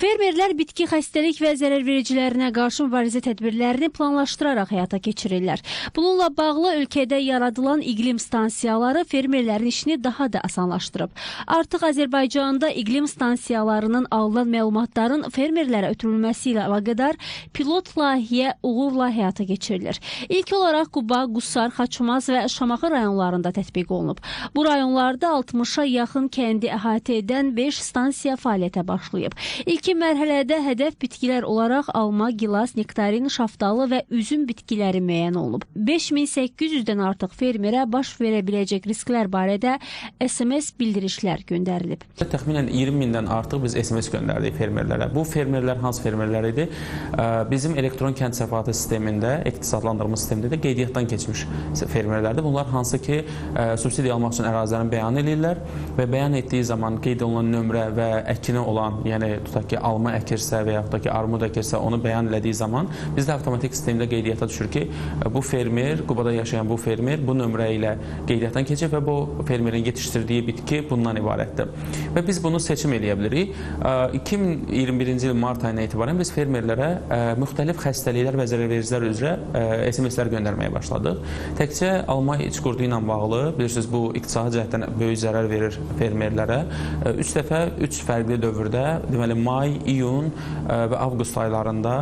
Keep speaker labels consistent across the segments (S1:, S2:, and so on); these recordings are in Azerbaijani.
S1: Fermerlər bitki xəstəlik və zərərvericilərinə qarşı mübarizə tədbirlərini planlaşdıraraq həyata keçirirlər. Bununla bağlı ölkədə yaradılan iqlim stansiyaları fermerlərin işini daha da asanlaşdırıb. Artıq Azərbaycanda iqlim stansiyalarının alınan məlumatların fermerlərə ötürülməsi ilə əlaqədar pilot layihə uğurla həyata keçirilir. İlk olaraq Quba, Qusar, Xaçmaz və Şamaxı rayonlarında tətbiq olunub. Bu rayonlarda 60-a yaxın kəndi əhatə edən 5 stansiya fəaliyyətə başlayıb. İlkin mərhələdə hədəf bitkilər olaraq alma, gilas, nektarin, şaftalı və üzüm bitkiləri müəyyən olunub. 5800-dən artıq fermerə baş verə biləcək risklər barədə SMS bildirişlər göndərilib.
S2: Təxminən 20 mindən artıq biz SMS göndərdik fermerlərə. Bu fermerlər hansı fermerlər idi? Bizim elektron kənd təsərrüfatı sistemində, iqtisadlandırma sistemində də qeydiyyatdan keçmiş fermerlərdir. Bunlar hansı ki, subsidiya almaq üçün ərazilərini bəyan edirlər və bəyan etdiyi zaman qeyd olunan nömrə və əkini olan, yəni tutaq ki, alma əkirsə və yaxud da ki, armud əkirsə, onu bəyan elədiyi zaman bizdə avtomatik sistemdə qeydiyyata düşür ki, bu fermer, Qubada yaşayan bu fermer bu nömrə ilə qeydiyyatdan keçir və bu fermerin yetişdirdiyi bitki bundan ibarətdir. Və biz bunu seçim eləyə bilərik. Ə, 2021-ci il mart ayına etibarən biz fermerlərə müxtəlif xəstəliklər və zərərvericilər üzrə SMS-lər göndərməyə başladıq. Təkcə alma iç qurdu ilə bağlı, bilirsiniz bu iqtisadi cəhətdən böyük zərər verir fermerlərə. 3 dəfə 3 fərqli dövrdə, deməli may, iyun ə, və avqust aylarında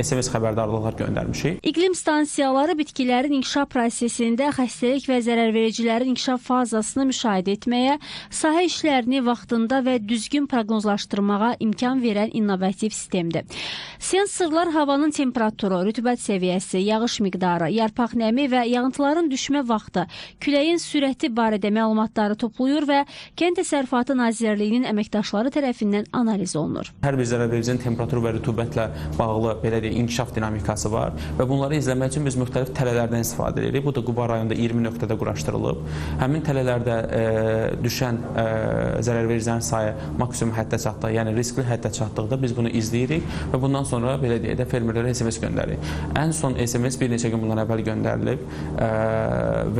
S2: SMS xəbərdarlıqlar göndərmişik.
S1: İqlim stansiyaları bitkilərin inkişaf prosesində xəstəlik və zərərvericilərin inkişaf fazasını müşahidə etməyə, sahə işlərini vaxtında və düzgün proqnozlaşdırmağa imkan verən innovativ sistemdir. Sensorlar havanın temperaturu, rütubət səviyyəsi, yağış miqdarı, yarpaq nəmi və yağıntıların düşmə vaxtı, küləyin sürəti barədə məlumatları toplayır və Kənd Təsərrüfatı Nazirliyinin əməkdaşları tərəfindən analiz olunur.
S2: Hər bir zərərvericinin temperatur və rütubətlə bağlı belə deyək inkişaf dinamikası var və bunları izləmək üçün biz müxtəlif tələlərdən istifadə edirik. Bu da Quba rayonunda 20 nöqtədə quraşdırılıb. Həmin tələlərdə e, düşən e, zərərvericilərin sayı maksimum həddə çatdığı, yəni riskli həddə çatdıqda biz bunu izləyirik və bundan sonra belə deyək də fermerlərə SMS göndəririk. Ən son SMS bir neçə gün bundan əvvəl göndərilib e,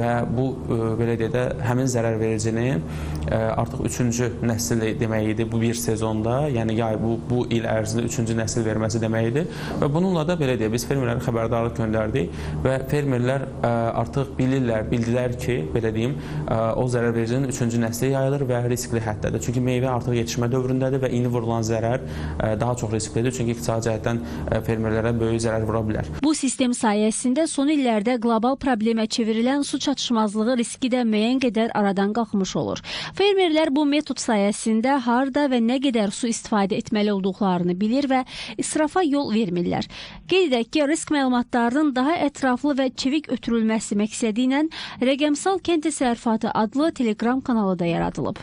S2: və bu e, belə deyək də həmin zərərvericinin e, artıq 3-cü nəsil demək idi bu bir sezonda, yəni yay bu bu il ərzində 3-cü nəsil verməsi demək idi və bununla da belə deyək biz fermerlərə xəbərdarlıq göndərdik və fermerlər ə, artıq bilirlər, bildilər ki, belə deyim, ə, o zərərvericinin 3-cü nəsli yayılır və riskli həddədir. Çünki meyvə artıq yetişmə dövründədir və indi vurulan zərər ə, daha çox risklidir, çünki iqtisadi cəhətdən ə, fermerlərə böyük zərər vura bilər.
S1: Bu sistem sayəsində son illərdə qlobal problemə çevrilən su çatışmazlığı riski də müəyyən qədər aradan qalxmış olur. Fermerlər bu metod sayəsində harda və nə qədər su istifadə etməli olduqlarını bilir və israfa yol vermirlər. Qeyd edək ki, risk məlumatlarının daha ətraflı və çevik ötürülməsi məqsədi ilə rəqəmsal kənd təsərrüfatı adlı Telegram kanalı da yaradılıb.